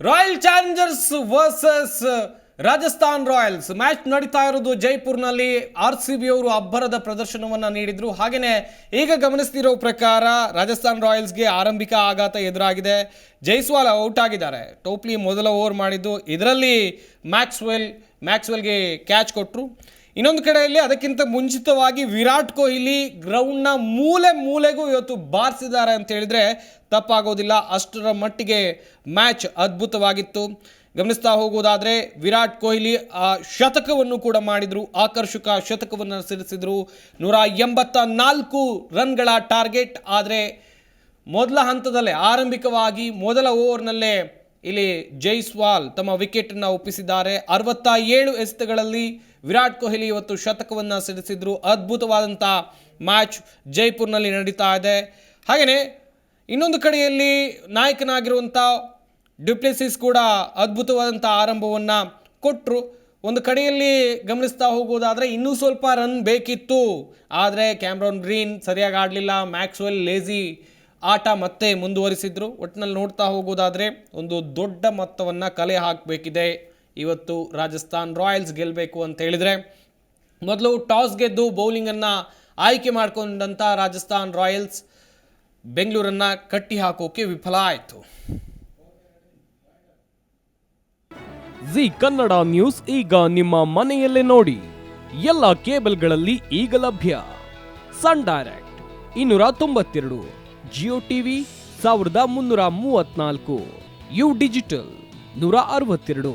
Royal Challengers versus Rajasthan Royals match ನಡೀತಾ ಇರೋದು ಜೈಪುರ್ನಲ್ಲಿ. R C B ಅವರು ಅಬ್ಬರದ ಪ್ರದರ್ಶನವನ್ನು ನೀಡಿದ್ರು. ಹಾಗೆಯೇ ಈಗ ಗಮನಿಸ್ತಿರೋ ಪ್ರಕಾರ ರಾಜಸ್ಥಾನ್ ರಾಯಲ್ಸ್ಗೆ ಆರಂಭಿಕ ಆಘಾತ ಎದುರಾಗಿದೆ. ಜೈಸ್ವಾಲ್ ಔಟ್ ಆಗಿದ್ದಾರೆ. ಟೋಪ್ಲಿ ಮೊದಲ ಓವರ್ ಮಾಡಿದ್ದು. ಇದರಲ್ಲಿ ಮ್ಯಾಕ್ಸ್ವೆಲ್, ಮ್ಯಾಕ್ಸ್ವೆಲ್ಗೆ ಕ್ಯಾಚ್ ಕೊಟ್ಟರು ಇನ್ನೊಂದು ಕಡೆಯಲ್ಲಿ ಅದಕ್ಕಿಂತ ಮುಂಚಿತವಾಗಿ ವಿರಾಟ್ ಕೊಹ್ಲಿ ಗ್ರೌಂಡ್ನ ಮೂಲೆ ಮೂಲೆಗೂ ಇವತ್ತು ಬಾರಿಸಿದ್ದಾರೆ ಅಂತ ಹೇಳಿದ್ರೆ ತಪ್ಪಾಗೋದಿಲ್ಲ. ಅಷ್ಟರ ಮಟ್ಟಿಗೆ ಮ್ಯಾಚ್ ಅದ್ಭುತವಾಗಿತ್ತು. ಗಮನಿಸ್ತಾ ಹೋಗುವುದಾದರೆ ವಿರಾಟ್ ಕೊಹ್ಲಿ ಆ ಶತಕವನ್ನು ಕೂಡ ಮಾಡಿದರು. ಆಕರ್ಷಕ ಶತಕವನ್ನು ಸಿರಿಸಿದರು. ನೂರ ಎಂಬತ್ತ ನಾಲ್ಕು ರನ್ಗಳ ಟಾರ್ಗೆಟ್ ಆದರೆ ಮೊದಲ ಹಂತದಲ್ಲೇ, ಆರಂಭಿಕವಾಗಿ ಮೊದಲ ಓವರ್ನಲ್ಲೇ ಇಲ್ಲಿ ಜೈಸ್ವಾಲ್ ತಮ್ಮ ವಿಕೆಟನ್ನು ಒಪ್ಪಿಸಿದ್ದಾರೆ. ಅರವತ್ತ ಏಳು ಎಸೆತಗಳಲ್ಲಿ ವಿರಾಟ್ ಕೊಹ್ಲಿ ಇವತ್ತು ಶತಕವನ್ನು ಸಿಡಿಸಿದ್ರು. ಅದ್ಭುತವಾದಂಥ ಮ್ಯಾಚ್ ಜೈಪುರ್ನಲ್ಲಿ ನಡೀತಾ ಇದೆ. ಹಾಗೆಯೇ ಇನ್ನೊಂದು ಕಡೆಯಲ್ಲಿ ನಾಯಕನಾಗಿರುವಂಥ ಡ್ಯುಪ್ಲೆಸಿಸ್ ಕೂಡ ಅದ್ಭುತವಾದಂಥ ಆರಂಭವನ್ನು ಕೊಟ್ಟರು ಒಂದು ಕಡೆಯಲ್ಲಿ ಗಮನಿಸ್ತಾ ಹೋಗೋದಾದರೆ ಇನ್ನೂ ಸ್ವಲ್ಪ ರನ್ ಬೇಕಿತ್ತು. ಆದರೆ ಕ್ಯಾಮ್ರಾನ್ ಗ್ರೀನ್ ಸರಿಯಾಗಿ ಆಡಲಿಲ್ಲ. ಮ್ಯಾಕ್ಸ್ವೆಲ್ ಲೇಜಿ ಆಟ ಮತ್ತೆ ಮುಂದುವರಿಸಿದ್ರು. ಒಟ್ಟಿನಲ್ಲಿ ನೋಡ್ತಾ ಹೋಗೋದಾದರೆ ಒಂದು ದೊಡ್ಡ ಮೊತ್ತವನ್ನು ಕಲೆ ಹಾಕಬೇಕಿದೆ. ಇವತ್ತು ರಾಜಸ್ಥಾನ್ ರಾಯಲ್ಸ್ ಗೆಲ್ಲಬೇಕು ಅಂತ ಹೇಳಿದರೆ, ಮೊದಲು ಟಾಸ್ ಗೆದ್ದು ಬೌಲಿಂಗನ್ನು ಆಯ್ಕೆ ಮಾಡಿಕೊಂಡಂಥ ರಾಜಸ್ಥಾನ್ ರಾಯಲ್ಸ್ ಬೆಂಗಳೂರನ್ನು ಕಟ್ಟಿ ಹಾಕೋಕೆ ವಿಫಲ ಆಯಿತು. ಜಿ ಕನ್ನಡ ನ್ಯೂಸ್ ಈಗ ನಿಮ್ಮ ಮನೆಯಲ್ಲೇ ನೋಡಿ. ಎಲ್ಲ ಕೇಬಲ್ಗಳಲ್ಲಿ ಈಗ ಲಭ್ಯ. ಸನ್ ಡೈರೆಕ್ಟ್ ಇನ್ನೂರ ತೊಂಬತ್ತೆರಡು, ಜಿಯೋ ಟಿವಿ ಸಾವಿರದ ಮುನ್ನೂರ ಮೂವತ್ನಾಲ್ಕು ಯು ಡಿಜಿಟಲ್ ನೂರ ಅರವತ್ತೆರಡು.